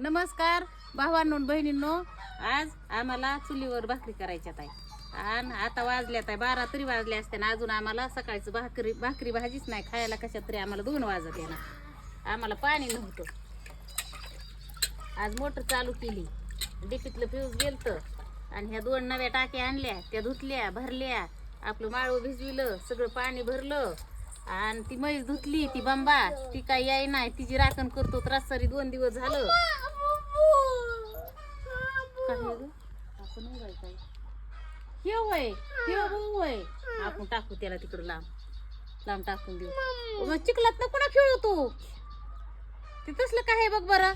नमस्कार भावांनो बहिणींनो. आज आम्हाला चुलीवर भाकरी करायच्यात आहे. आणि आता वाजल्यात आहे बारा तरी वाजले असते ना अजून आम्हाला सकाळचं भाकरी भाकरी भाजीच नाही खायला कशात तरी आम्हाला दोन वाजत येणार आम्हाला पाणी नव्हतं. आज मोटर चालू केली. डिपीतलं फ्यूज गेलतं. आणि ह्या दोन नव्या टाक्या आणल्या त्या धुतल्या भरल्या. आपलं माळव भिजविलं सगळं पाणी भरलं. आणि ती म्हैस धुतली ती बंबा ती काही याय नाही तिची राखण करतो त्रासरी दोन दिवस झालं. काय हे. हे होय हे भाऊ होय आपण टाकू त्याला तिकडं लांब. लांब टाकून देऊ. मग चिखलात ना खेळू तू ते तसलं काय आहे बघ बरं.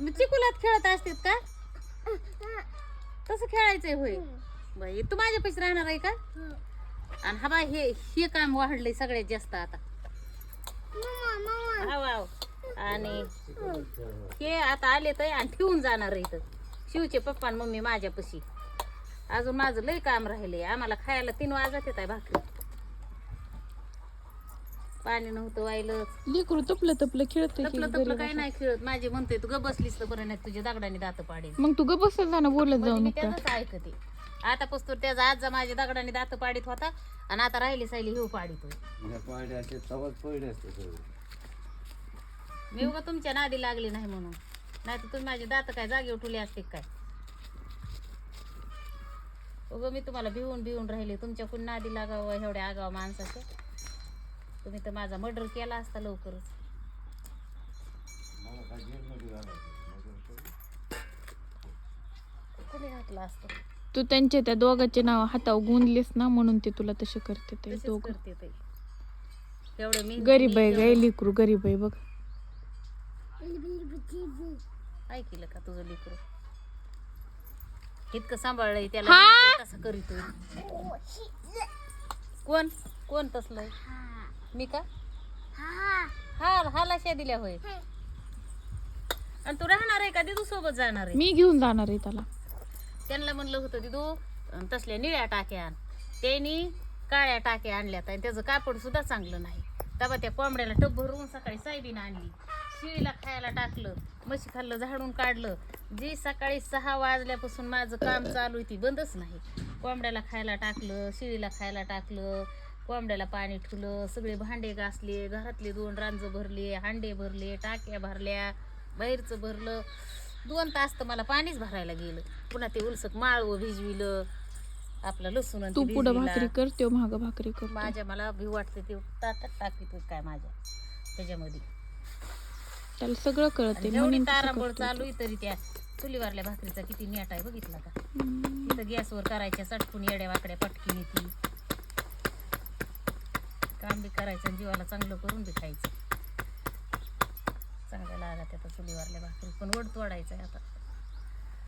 मग चिकुलात खेळत असतात का? तसं खेळायचंय होय. बाई तू माझ्या पैसे राहणार आहे का? आणि हा बाय हे हे काम वाढलंय सगळ्यात जास्त आता. हाव हाव आणि हे आता आले तर आणि ठेवून जाणार इथं. शिवचे पप्पा आणि मम्मी माझ्यापाशी. अजून माझं लय काम राहिले आम्हाला खायला तीन वाजत येत आहे भाकरी. पाणी नव्हतं वाहिलं लेकरू तपलं तपलं खेळत तपलं तपलं काही नाही खेळत. माझे म्हणते तू ग बसलीस तर बरं नाही तुझ्या दगडाने दात पाडेल मग तू ग बसत जा ना बोलत म्हणजे जाऊ मी नका त्याच ऐकते. आता पस्तूर त्याचा आजा माझ्या दगडाने दात पाडीत होता. आणि आता राहिली सायली हेऊ पाडितोय. या पाड्या असते तवाच पडले असते सगळे मी उगा तुमच्या नादी लागली नाही म्हणून. नाही तर तुम्ही माझे दात काय जागे उठवले असते काय? उगं मी तुम्हाला भिवून भिवून राहिले. तुमच्याकडून नादी लागावं एवढ्या आगाव माणसाच्या तुम्ही तर माझा मर्डर केला असता लवकरच. मला काय जेलमध्ये घालायचं? कुणी घातलं असतं? तू त्यांच्या त्या दोघांचे नाव हातावर गुंदलेस ना म्हणून ते तुला तसे करते ते तसेच दोघं. करते ते एवढं मी गरीब आहे गाय लेकरू गरीब आहे बघ. ऐकलं का तुझं लेकरू. इतकं सांभाळलंय त्याला हा? तसं करीतोय. कोण? कोण तसलंय मी का? हा. हाला शा दिल्या होय. आणि तू राहणार आहे का? दिदू सोबत जाणार आहे. मी घेऊन जाणार आहे त्याला. त्यांना म्हणलं होतं दिदू तसल्या निळ्या टाक्या आण. त्यांनी काळ्या टाक्या आणल्यात आणि त्याचं कापड सुद्धा चांगलं नाही. तेव्हा त्या कोंबड्याला टप भरून सकाळी सायबीन आणली. शिळीला खायला टाकलं म्हशी खाल्लं झाडून काढलं. जी सकाळी सहा वाजल्यापासून माझं काम चालू आहे ती बंदच नाही. कोंबड्याला खायला टाकलं शिळीला खायला टाकलं कोंबड्याला पाणी ठुलं सगळे भांडे घासले घरातले दोन रांजं भरले हांडे भरले टाक्या भरल्या बाहेरचं भरलं. दोन तास तर मला पाणीच भरायला गेलं. पुन्हा ते उलसक माळवं भिजविलं आपलं लसूण आणि तू ते पुढं भिजविला. भाकरी कर तो माग भाकरी कर माझ्या मला भीव वाटते ते ताटात टाकीत काय माझ्या. त्याच्यामध्ये. त्याला सगळं कळते म्हणून तसं तारांबळ करतो. चालू आहे तरी त्या चुलीवरल्या भाकरीचा किती नेट आहे बघितला का. हम्म. तिथं गॅसवर करायच्या सटकून येड्या वाकड्या पटकी येते काम बी करायचं आणि जीवाला चांगलं करून बी खायचं. चांगल्या त्याचा चुलीवरल्या भाकरी. पण वड तोडायचं आहे आता.